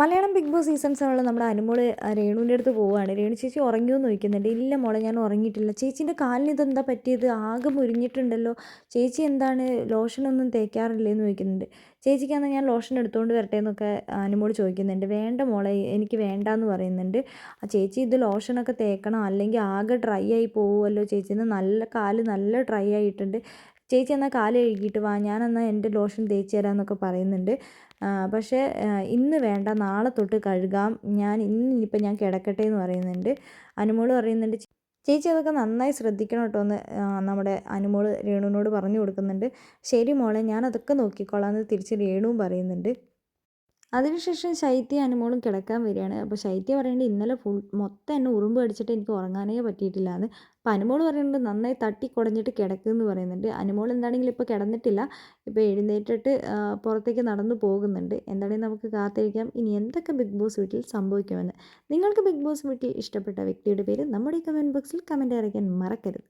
Malayalam big boss season സെവനിൽ നമ്മുടെ അനുമോൾ രേണുവിന്റെ അടുത്ത് പോവുകയാണ്. രേണു ചേച്ചി ഉറങ്ങിയോ എന്ന് ചോദിക്കുന്നുണ്ട്. ഇല്ല മോളെ ഞാൻ ഉറങ്ങിയിട്ടില്ല. ചേച്ചീന്റെ കാലിന് ഇതെന്താ പറ്റിയത്? ആകെ മുരിഞ്ഞിട്ടുണ്ടല്ലോ. ചേച്ചി എന്താണ് ലോഷൻ ഒന്നും തേക്കാറില്ലേ എന്ന് ചോദിക്കുന്നുണ്ട്. ചേച്ചിക്കാന്ന് ഞാൻ ലോഷൻ എടുത്തുകൊണ്ട് വരട്ടെ എന്നൊക്കെ അനുമോൾ ചോദിക്കുന്നുണ്ട്. വേണ്ട മോളെ എനിക്ക് വേണ്ട എന്ന് പറയുന്നുണ്ട്. ആ ചേച്ചി ഇത് ലോഷനൊക്കെ തേക്കണം. അല്ലെങ്കിൽ ആകെ ഡ്രൈ ആയി പോവുമല്ലോ ചേച്ചി. നല്ല കാൽ നല്ല ഡ്രൈ ആയിട്ടുണ്ട്. ചേച്ചി എന്നാൽ കാൽ കഴുകിയിട്ട് വാ ഞാനെന്നാൽ എന്റെ ലോഷൻ തേച്ച് തരാം എന്നൊക്കെ പറയുന്നുണ്ട് പക്ഷേ ഇന്ന് വേണ്ട നാളെ തൊട്ട് കഴുകാം. ഞാൻ ഇന്ന് ഇനിയിപ്പം ഞാൻ കിടക്കട്ടെ എന്ന് പറയുന്നുണ്ട്. അനുമോൾ പറയുന്നുണ്ട് ചേച്ചി അതൊക്കെ നന്നായി ശ്രദ്ധിക്കണം കേട്ടോ എന്ന് നമ്മുടെ അനുമോൾ രേണുവിനോട് പറഞ്ഞു കൊടുക്കുന്നുണ്ട്. ശരി മോളെ ഞാൻ അതൊക്കെ നോക്കിക്കോളാം എന്ന് തിരിച്ച് രേണുവും പറയുന്നുണ്ട്. അതിനുശേഷം ശൈത്യ അനുമോളും കിടക്കാൻ വരികയാണ്. അപ്പോൾ ശൈത്യ പറയുന്നുണ്ട് ഇന്നലെ ഫുൾ മൊത്തം എന്നെ ഉറുമ്പ് അടിച്ചിട്ട് എനിക്ക് ഉറങ്ങാനേ പറ്റിയിട്ടില്ല എന്ന്. അപ്പോൾ അനുമോൾ പറയുന്നുണ്ട് നന്നായി തട്ടി കുടഞ്ഞിട്ട് കിടക്കുമെന്ന് പറയുന്നുണ്ട്. അനുമോൾ എന്താണെങ്കിലും ഇപ്പോൾ കിടന്നിട്ടില്ല. ഇപ്പോൾ എഴുന്നേറ്റിട്ട് പുറത്തേക്ക് നടന്നു പോകുന്നുണ്ട്. എന്താണെങ്കിലും നമുക്ക് കാത്തിരിക്കാം. ഇനി എന്തൊക്കെ ബിഗ് ബോസ് വീട്ടിൽ സംഭവിക്കുമെന്ന്. നിങ്ങൾക്ക് ബിഗ് ബോസ് വീട്ടിൽ ഇഷ്ടപ്പെട്ട വ്യക്തിയുടെ പേര് നമ്മുടെ കമന്റ് ബോക്സിൽ കമന്റ് അറിയിക്കാൻ മറക്കരുത്.